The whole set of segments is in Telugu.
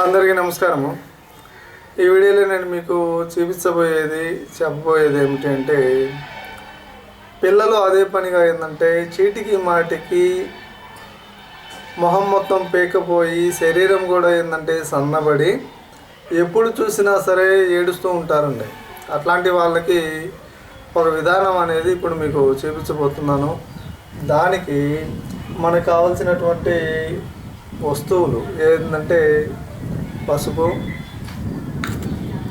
అందరికీ నమస్కారము. ఈ వీడియోలో నేను మీకు చూపించబోయేది చెప్పబోయేది ఏమిటి అంటే పిల్లలు అదే పనిగా ఏంటంటే చీటికి మాటికి మొహం మొత్తం పేకపోయి శరీరం కూడా ఏంటంటే సన్నబడి ఎప్పుడు చూసినా సరే ఏడుస్తూ ఉంటారండి. అట్లాంటి వాళ్ళకి ఒక విధానం అనేది ఇప్పుడు మీకు చూపించబోతున్నాను. దానికి మనకు కావాల్సినటువంటి వస్తువులు ఏంటంటే పసుపు.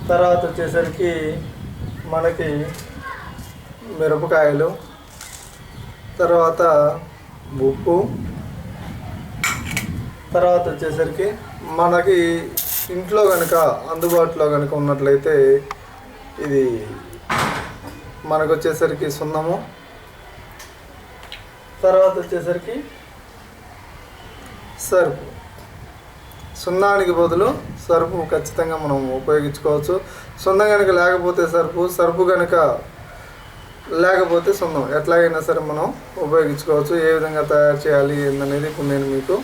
తర్వాత వచ్చేసరికి మనకి మిరపకాయలు. తర్వాత ఉప్పు. తర్వాత వచ్చేసరికి మనకి ఇంట్లో కనుక అందుబాటులో కనుక ఉన్నట్లయితే ఇది మనకు వచ్చేసరికి సున్నము. తర్వాత వచ్చేసరికి సర్పు సున్నానికి బదులు సరుపు ఖచ్చితంగా మనం ఉపయోగించుకోవచ్చు. సున్నం కనుక లేకపోతే సరుపు సరుపు కనుక లేకపోతే సున్నం ఎట్లాగైనా సరే మనం ఉపయోగించుకోవచ్చు. ఏ విధంగా తయారు చేయాలి ఏందనేది ఇప్పుడు నేను మీకు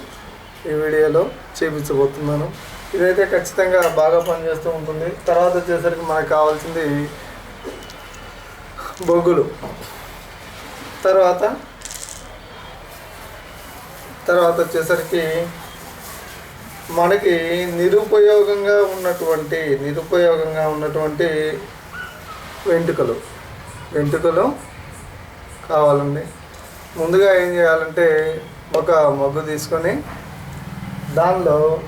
ఈ వీడియోలో చూపించబోతున్నాను. ఇదైతే ఖచ్చితంగా బాగా పనిచేస్తూ ఉంటుంది. తర్వాత వచ్చేసరికి మనకు కావాల్సింది బొగ్గులు. తర్వాత తర్వాత వచ్చేసరికి మనకి నిరుపయోగంగా ఉన్నటువంటి నిరుపయోగంగా ఉన్నటువంటి వెంట్రుకలు. వెంట్రుకలు కావాలండి. ముందుగా ఏం చేయాలంటే ఒక మగ్గు తీసుకొని దానిలో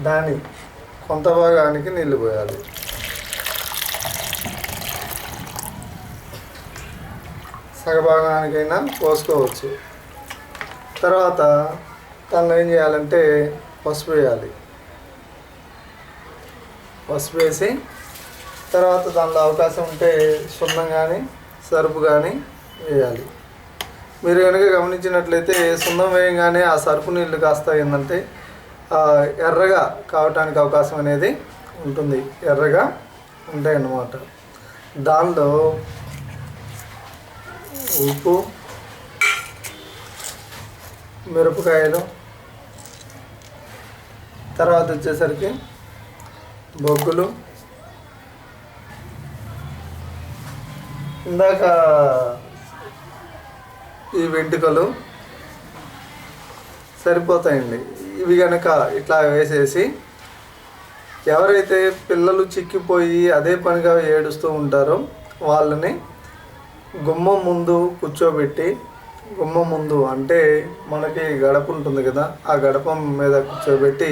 దాని కొంత భాగానికి నీళ్ళు పోయాలి. సగభాగానికైనా పోసుకోవచ్చు. తర్వాత దానిలో ఏం చేయాలంటే పసుపు వేయాలి. పసుపు వేసి తర్వాత దానిలో అవకాశం ఉంటే సున్నం కానీ సరుపు కానీ వేయాలి. మీరు కనుక గమనించినట్లయితే సున్నం వేయంగానే ఆ సరుపు నీళ్ళు కాస్త ఏంటంటే ఎర్రగా కావటానికి అవకాశం అనేది ఉంటుంది. ఎర్రగా ఉంటాయి అన్నమాట దానిలో ఉప్పు మిరపకాయలు తర్వాత వచ్చేసరికి బొగ్గులు. ఇందాక ఈ వెంట్రుకలు సరిపోతాయండి. ఇవి కనుక ఇట్లా వేసేసి ఎవరైతే పిల్లలు చిక్కిపోయి అదే పనిగా ఏడుస్తూ ఉంటారో వాళ్ళని గుమ్మం ముందు కూర్చోబెట్టి గుమ్మ ముందు అంటే మనకి గడప ఉంటుంది కదా ఆ గడప మీద కూర్చోబెట్టి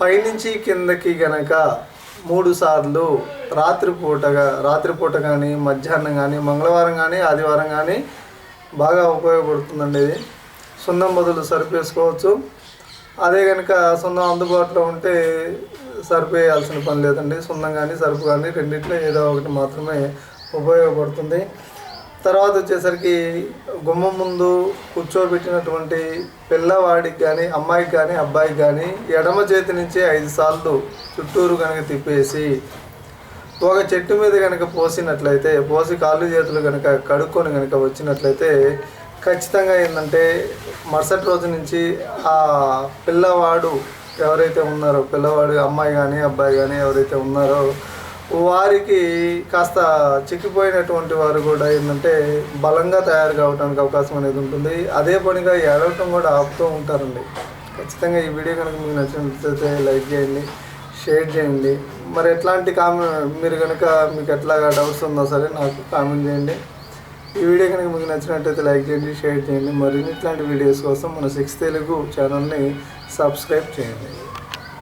పైనుంచి కిందకి గనక మూడు సార్లు రాత్రిపూటగా రాత్రిపూట కానీ మధ్యాహ్నం కానీ మంగళవారం కానీ ఆదివారం కానీ బాగా ఉపయోగపడుతుందండి ఇది. సున్నం బదులు సరిపేసుకోవచ్చు అదే కనుక సున్నం అందుబాటులో ఉంటే సరిపేయాల్సిన పని లేదండి. సున్నం కానీ సరుపు కానీ రెండిట్లో ఏదో ఒకటి మాత్రమే ఉపయోగపడుతుంది. తర్వాత వచ్చేసరికి గుమ్మం ముందు కూర్చోబెట్టినటువంటి పిల్లవాడికి కానీ అమ్మాయికి కానీ అబ్బాయికి కానీ ఎడమ చేతి నుంచి ఐదు సార్లు చుట్టూరు కనుక తిప్పేసి ఒక చెట్టు మీద కనుక పోసినట్లయితే పోసి కాళ్ళు చేతులు కనుక కడుక్కొని కనుక వచ్చినట్లయితే ఖచ్చితంగా ఏంటంటే మరుసటి రోజు నుంచి ఆ పిల్లవాడు ఎవరైతే ఉన్నారో పిల్లవాడు అమ్మాయి కానీ అబ్బాయి కానీ ఎవరైతే ఉన్నారో వారికి కాస్త చిక్కిపోయినటువంటి వారు కూడా ఏంటంటే బలంగా తయారు కావడానికి అవకాశం అనేది ఉంటుంది. అదే పనిగా ఏడవటం కూడా ఆపుతూ ఉంటారండి. ఖచ్చితంగా ఈ వీడియో కనుక మీకు నచ్చినట్లయితే లైక్ చేయండి షేర్ చేయండి. మరి ఎట్లాంటి కామె మీరు కనుక మీకు ఎట్లాగా డౌట్స్ ఉందో సరే నాకు కామెంట్ చేయండి. ఈ వీడియో కనుక మీకు నచ్చినట్లయితే లైక్ చేయండి షేర్ చేయండి. మరిన్ని ఇట్లాంటి వీడియోస్ కోసం మన సిక్స్ తెలుగు ఛానల్ని సబ్స్క్రైబ్ చేయండి.